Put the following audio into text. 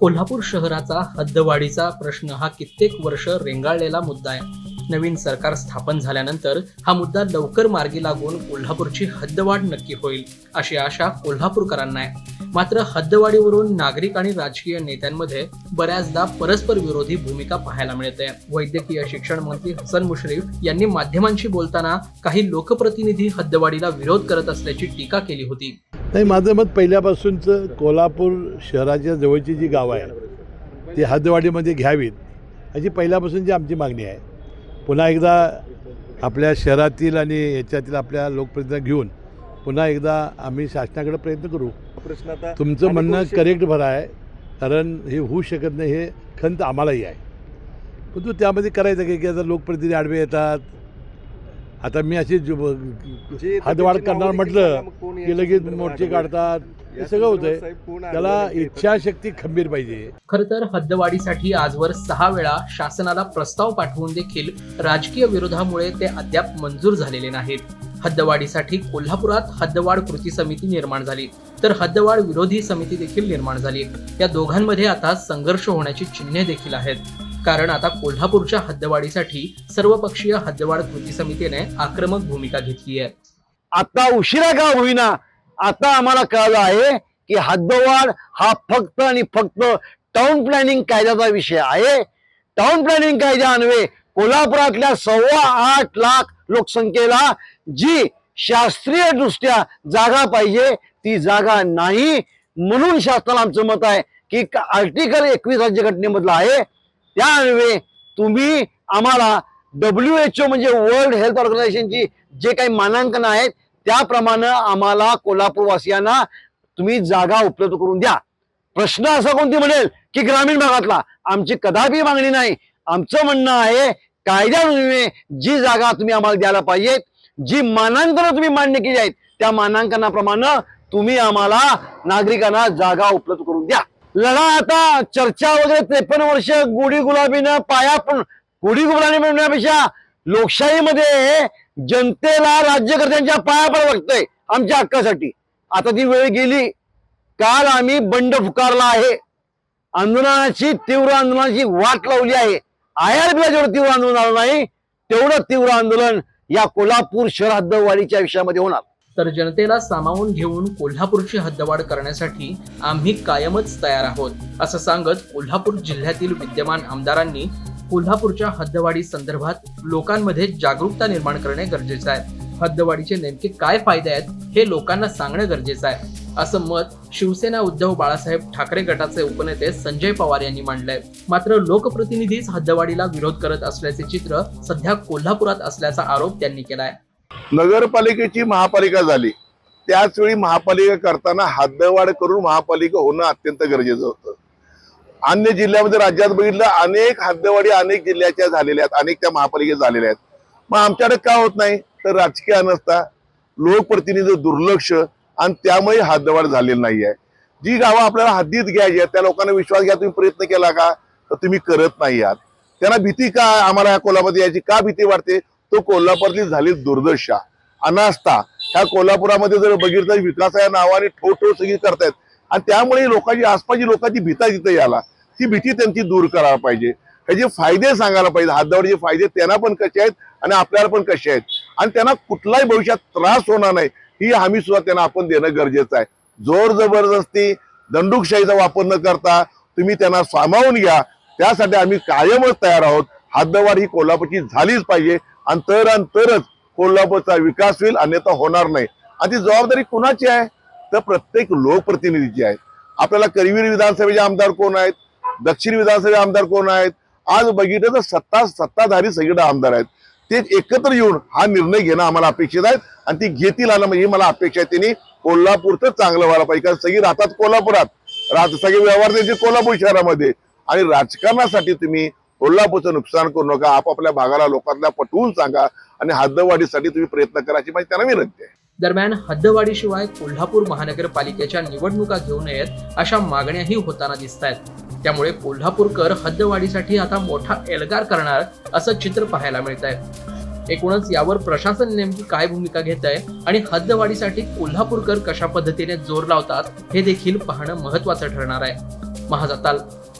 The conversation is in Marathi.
कोल्हापूर शहराचा हद्दवाढीचा प्रश्न हा कित्येक वर्ष रेंगाळलेला मुद्दा आहे. नवीन सरकार स्थापन झाल्यानंतर हा मुद्दा लवकर मार्गी लागून कोल्हापूरची हद्दवाढ नक्की होईल अशी आशा कोल्हापूरकरांना आहे. मात्र हद्दवाढीवरून नागरिक आणि राजकीय नेत्यांमध्ये बऱ्याचदा परस्पर विरोधी भूमिका पाहायला मिळते. वैद्यकीय शिक्षण मंत्री हसन मुश्रीफ यांनी माध्यमांशी बोलताना काही लोकप्रतिनिधी हद्दवाढीला विरोध करत असल्याची टीका केली होती. नाही माझं मत पहिल्यापासूनचं कोल्हापूर शहराच्या जवळची जी गावं आहे ती हद्दवाढीमध्ये घ्यावीत अशी पहिल्यापासूनची आमची मागणी आहे. पुन्हा एकदा आपल्या शहरातील आणि याच्यातील आपल्या लोकप्रतिनिधी घेऊन पुन्हा एकदा आम्ही शासनाकडे प्रयत्न करू. प्रश्न आता तुमचं म्हणणं करेक्ट भर आहे कारण हे होऊ शकत नाही हे खंत आम्हालाही आहे. पण तू त्यामध्ये करायचं काय की आता लोकप्रतिनिधी आडवे येतात आता मी अशी नावं करणार म्हटलं की लगेच मोर्चे? काढतात. हे सगळं होतंय. त्याला इच्छाशक्ती खंबीर पाहिजे. खर तर हद्दवाढीसाठी आजवर सहा वेळा शासनाला प्रस्ताव पाठवून देखील राजकीय विरोधामुळे ते अद्याप मंजूर झालेले नाहीत. हद्दवाढीसाठी कोल्हापुरात हद्दवाढ कृती समिती निर्माण झाली. तर हद्दवाढ विरोधी समिती देखील निर्माण झाली. या दोघांमध्ये आता संघर्ष होण्याची चिन्हे देखील आहेत. कारण आता कोल्हापूरच्या हद्दवाढीसाठी सर्वपक्षीय हद्दवाढ कृती समितीने आक्रमक भूमिका घेतली आहे. आता उशिरा का होईना? आता आम्हाला कळलं आहे की हद्दवाढ हा फक्त आणि फक्त टाउन प्लॅनिंग कायद्याचा विषय आहे. टाउन प्लॅनिंग कायद्यान्वये कोल्हापुरातल्या सव्वा आठ लाख लोकसंख्येला जी शास्त्रीय दृष्ट्या जागा पाहिजे ती जागा नाही. म्हणून शासनाला आमचं मत आहे की आर्टिकल एकवीस राज्यघटनेमधलं आहे. त्या तुम्ही आम्हाला डब्ल्यू एच ओ म्हणजे वर्ल्ड हेल्थ ऑर्गनायझेशनची जे काही मानांकन आहेत त्याप्रमाणे आम्हाला कोल्हापूरवासियांना तुम्ही जागा उपलब्ध करून द्या. प्रश्न असा कोणती म्हणेल की ग्रामीण भागातला? आमची कदापि मागणी नाही. आमचं म्हणणं आहे कायद्यानुसार जी जागा तुम्ही आम्हाला द्यायला पाहिजेत जी मानांकनं तुम्ही मान्य केली आहेत त्या मानांकनाप्रमाणे तुम्ही आम्हाला नागरिकांना जागा उपलब्ध करून द्या. लढा आता चर्चा वगैरे त्रेपन्न वर्ष गोडी गुलाबीनं पाया पण गोडी गुलाबी म्हणण्यापेक्षा लोकशाहीमध्ये जनतेला राज्यकर्त्यांच्या पाया पण वागतंय आमच्या हक्कासाठी. आता ती वेळ गेली. काल आम्ही बंड फुकारला आहे. आंदोलनाची तीव्र आंदोलनाची वाट लावली आहे. आयआरबीला जेवढं तीव्र आंदोलन आलं नाही तेवढं तीव्र आंदोलन या कोल्हापूर शहर हद्दवाडीच्या विषयामध्ये होणार. तर जनतेला सामावून घेऊन कोल्हापूरची हद्दवाढ करण्यासाठी आम्ही कायमच तयार आहोत असं सांगत कोल्हापूर जिल्ह्यातील विद्यमान आमदारांनी कोल्हापूरच्या हद्दवाढी संदर्भात लोकांमध्ये जागरूकता निर्माण करणे गरजेचं आहे. हद्दवाढीचे नेमके काय फायदे आहेत हे लोकांना सांगणं गरजेचं आहे असं मत शिवसेना उद्धव बाळासाहेब ठाकरे गटाचे उपनेते संजय पवार यांनी मांडलंय. मात्र लोकप्रतिनिधीच हद्दवाढीला विरोध करत असल्याचे चित्र सध्या कोल्हापुरात असल्याचा आरोप त्यांनी केलाय. नगरपालिकेची महापालिका झाली. त्याच वेळी महापालिका करताना हद्दवाढ करून महापालिका होणं अत्यंत गरजेचं होतं. अन्य जिल्ह्यामध्ये राज्यात बघितलं अनेक हद्दवाडी अनेक जिल्ह्याच्या झालेल्या आहेत अनेक त्या महापालिका झालेल्या आहेत. मग आमच्याकडे का होत नाही? तर राजकीय अनस्था लोकप्रतिनिधी दुर्लक्ष आणि त्यामुळे हद्दवाढ झालेली नाही आहे. जी गावं आपल्याला हद्दीत घ्यायची आहेत त्या लोकांना विश्वास घ्या तुम्ही प्रयत्न केला का? तर तुम्ही करत नाही आहात. त्यांना भीती का आम्हाला अकोलामध्ये यायची? का भीती वाटते? तो कोल्हापूरची झाली दुर्दशा. अनास्था. ह्या कोल्हापुरामध्ये जर बघितलं या नावाने ठो ठो सगळी करतायत. आणि त्यामुळे लोकांची आसपासची लोकांची भीता जिथे याला ती भीती त्यांची दूर करायला पाहिजे. त्याचे फायदे सांगायला पाहिजे हद्दावरचे फायदे त्यांना पण कसे आहेत आणि आपल्याला पण कसे आहेत. आणि त्यांना कुठलाही भविष्यात त्रास होणार नाही ही हमी सुद्धा त्यांना आपण देणं गरजेचं आहे. जोर जबरदस्ती दंडुकशाहीचा वापर न करता तुम्ही त्यांना सामावून घ्या. त्यासाठी आम्ही कायमच तयार आहोत. हद्दवाढ ही कोल्हापूरची झालीच पाहिजे. आणि तर तरच कोल्हापूरचा विकास होईल अन्यथा होणार नाही. आणि ती जबाबदारी कुणाची आहे? तर प्रत्येक लोकप्रतिनिधीची आहे. आपल्याला करवीर विधानसभेचे आमदार कोण आहेत? दक्षिण विधानसभेचे आमदार कोण आहेत? आज बघितलं तर सत्ता सत्ताधारी सगळे आमदार आहेत. ते एकत्र येऊन हा निर्णय घेणं आम्हाला अपेक्षित आहे आणि ती घेतील आलं म्हणजे मला अपेक्षा आहे त्यांनी कोल्हापूरचं चांगलं व्हायला पाहिजे. कारण सगळी राहतात कोल्हापुरात. राहत सगळे व्यवहार त्यांचे कोल्हापूर शहरामध्ये. आणि राजकारणासाठी तुम्ही कोल्हापूरचं नुकसान करू नका. आपापल्या भागाला लोकांना पटवून सांगा आणि हद्दवाढीसाठी तुम्ही प्रयत्न करायची माझी त्यांना विनंती आहे. दरम्यान हद्दवाढीशिवाय कोल्हापूर महानगरपालिकेच्या निवडणुका घेऊ नयेत अशा मागण्याही होताना दिसत आहेत त्यामुळे कोल्हापूरकर हद्दवाढीसाठी आता मोठा एल्गार करणार असं चित्र पाहायला मिळत आहे एकूणच यावर प्रशासन नेमकी काय भूमिका घेत आहे आणि हद्दवाढीसाठी कोल्हापूरकर कशा पद्धतीने जोर लावतात हे देखील पाहणं महत्वाचं ठरणार आहे. महाजाताल